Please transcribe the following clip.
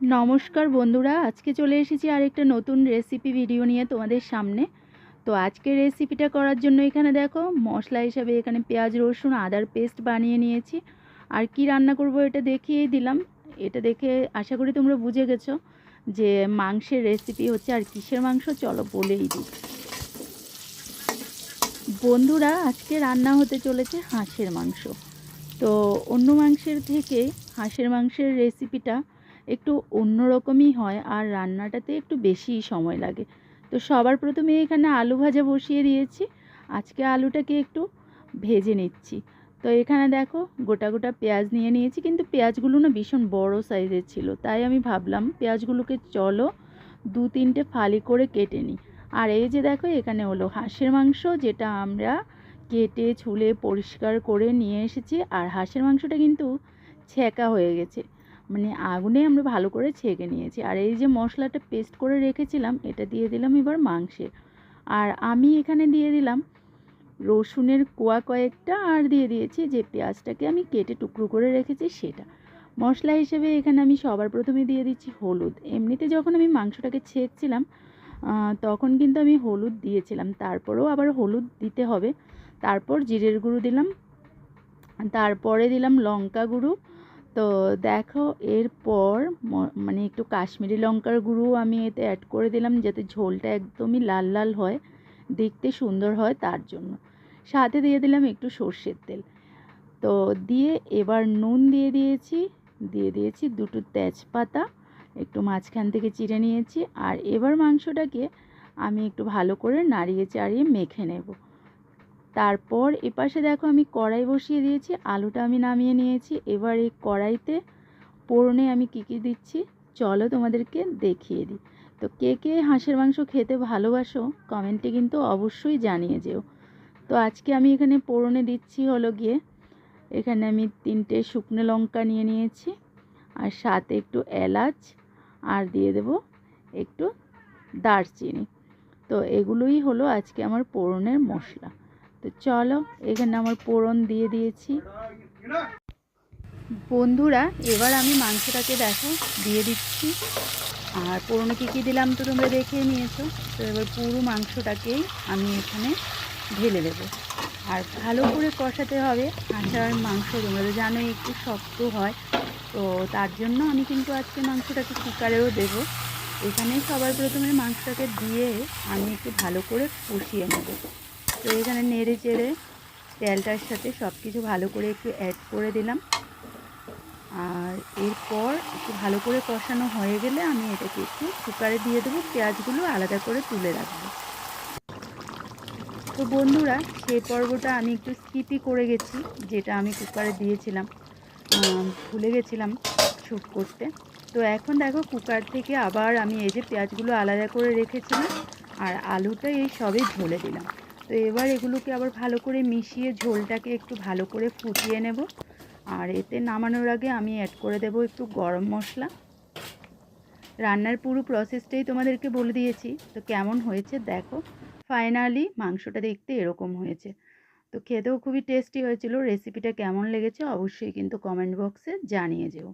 নমস্কার বন্ধুরা, আজকে চলে এসেছি আরেকটা নতুন রেসিপি ভিডিও নিয়ে তোমাদের সামনে। তো আজকে রেসিপিটা করার জন্য এখানে দেখো, মশলা হিসাবে এখানে পেঁয়াজ, রসুন, আদার পেস্ট বানিয়ে নিয়েছি। আর কি রান্না করব এটা দেখিয়েই দিলাম। এটা দেখে আশা করি তোমরা বুঝে গেছো যে মাংসের রেসিপি হচ্ছে আর কিসের মাংস, চলো বলেই দিই। বন্ধুরা, আজকে রান্না হতে চলেছে হাঁসের মাংস। তো অন্য মাংসের থেকে হাঁসের মাংসের রেসিপিটা একটু অন্যরকমই হয় আর রান্নাটাতে একটু বেশিই সময় লাগে। তো সবার প্রথমে এখানে আলু ভাজা বসিয়ে দিয়েছি। আজকে আলুটাকে একটু ভেজে নিচ্ছি। তো এখানে দেখো গোটা গোটা পেঁয়াজ নিয়ে নিয়েছি, কিন্তু পেঁয়াজগুলো না ভীষণ বড় সাইজের ছিল। তাই আমি ভাবলাম পেঁয়াজগুলোকে চলো দু তিনটে ফালি করে কেটে নিই। আর এই যে দেখো এখানে হলো হাঁসের মাংস, যেটা আমরা কেটে, ছুলে, পরিষ্কার করে নিয়ে এসেছি। আর হাঁসের মাংসটা কিন্তু ছেঁকা হয়ে গেছে। মানে আগুনে আমরা ভালো করে ছেঁকে নিয়েছি। আর এই যে মশলাটা পেস্ট করে রেখেছিলাম, এটা দিয়ে দিলাম এবার মাংসে। আর আমি এখানে দিয়ে দিলাম রসুনের কোয়া কয়েকটা আর দিয়ে দিয়েছি যে পেঁয়াজটাকে আমি কেটে টুকরো করে রেখেছি সেটা। মশলা হিসেবে এখানে আমি সবার প্রথমে দিয়ে দিচ্ছি হলুদ। এমনিতে যখন আমি মাংসটাকে ছেঁকছিলাম তখন কিন্তু আমি হলুদ দিয়েছিলাম। তারপরেও আবার হলুদ দিতে হবে। তারপর জিরের গুঁড়ো দিলাম। তারপরে দিলাম লঙ্কা গুঁড়ো। তো দেখো, এরপর মানে একটু কাশ্মীরি লঙ্কার গুঁড়ো আমি এতে অ্যাড করে দিলাম, যাতে ঝোলটা একদমই লাল লাল হয়, দেখতে সুন্দর হয় তার জন্য। সাথে দিয়ে দিলাম একটু সর্ষের তেল। তো দিয়ে এবার নুন দিয়ে দিয়েছি দিয়ে দিয়েছি দুটো তেজপাতা, একটু মাঝখান থেকে চিড়ে নিয়েছি, আর এবার মাংসটাকে আমি একটু ভালো করে নাড়িয়ে চাড়িয়ে মেখে নেব। তারপর এপাশে দেখো আমি কড়াই বসিয়ে দিয়েছি, আলুটা আমি নামিয়ে নিয়েছি। এবার এই কড়াইতে পোড়নে আমি কী কী দিচ্ছি চলো তোমাদেরকে দেখিয়ে দিই। তো কে কে হাঁসের মাংস খেতে ভালোবাসো কমেন্টে কিন্তু অবশ্যই জানিয়ে যেও। তো আজকে আমি এখানে পোড়নে দিচ্ছি হলো গিয়ে, এখানে আমি তিনটে শুকনো লঙ্কা নিয়ে নিয়েছি, আর সাথে একটু এলাচ, আর দিয়ে দেব একটু দারচিনি। তো এগুলোই হলো আজকে আমার পোড়নের মশলা। তো চলো, এখানে আমার পোড়ন দিয়ে দিয়েছি। বন্ধুরা, এবার আমি মাংসটাকে দেখো, দিয়ে দিচ্ছি। আর পোড়নে কী কী দিলাম তো তোমরা দেখে নিয়েছো? তো এবার পুরো মাংসটাকেই আমি এখানে ঢেলে দেবো। আর ভালো করে কষাতে হবে। হাঁসার মাংস তোমরা তো জানোই, একটু শক্ত হয়। তো তার জন্য আমি কিন্তু আজকে মাংসটাকে কুকারেও দেবো। এখানে সবার প্রথমে মাংসটাকে দিয়ে আমি একটু ভালো করে কষিয়ে নেব। তো এখানে নেড়ে চেড়ে তেলটার সাথে সব কিছু ভালো করে একটু অ্যাড করে দিলাম। আর এরপর একটু ভালো করে কষানো হয়ে গেলে আমি এটাকে একটু কুকারে দিয়ে দেবো, পেঁয়াজগুলো আলাদা করে তুলে রাখব। তো বন্ধুরা সেই পর্বটা আমি একটু স্কিপই করে গেছি, যেটা আমি কুকারে দিয়েছিলাম। ভুলে গেছিলাম শ্যুট করতে। তো এখন দেখো কুকার থেকে আবার আমি এই যে পেঁয়াজগুলো আলাদা করে রেখেছিলাম, আর আলুটা এই সবই ঝোলে দিলাম। তো এবার এগুলোকে আবার ভালো করে মিশিয়ে ঝোলটাকে একটু ভালো করে ফুটিয়ে নেব। আর এতে নামানোর আগে আমি অ্যাড করে দেব একটু গরম মশলা। রান্নার পুরো প্রসেসটাই তোমাদেরকে বলে দিয়েছি। তো কেমন হয়েছে দেখো। ফাইনালি মাংসটা দেখতে এরকম হয়েছে। তো খেতেও খুবই টেস্টি হয়েছিল। রেসিপিটা কেমন লেগেছে অবশ্যই কিন্তু কমেন্ট বক্সে জানিয়ে যেও।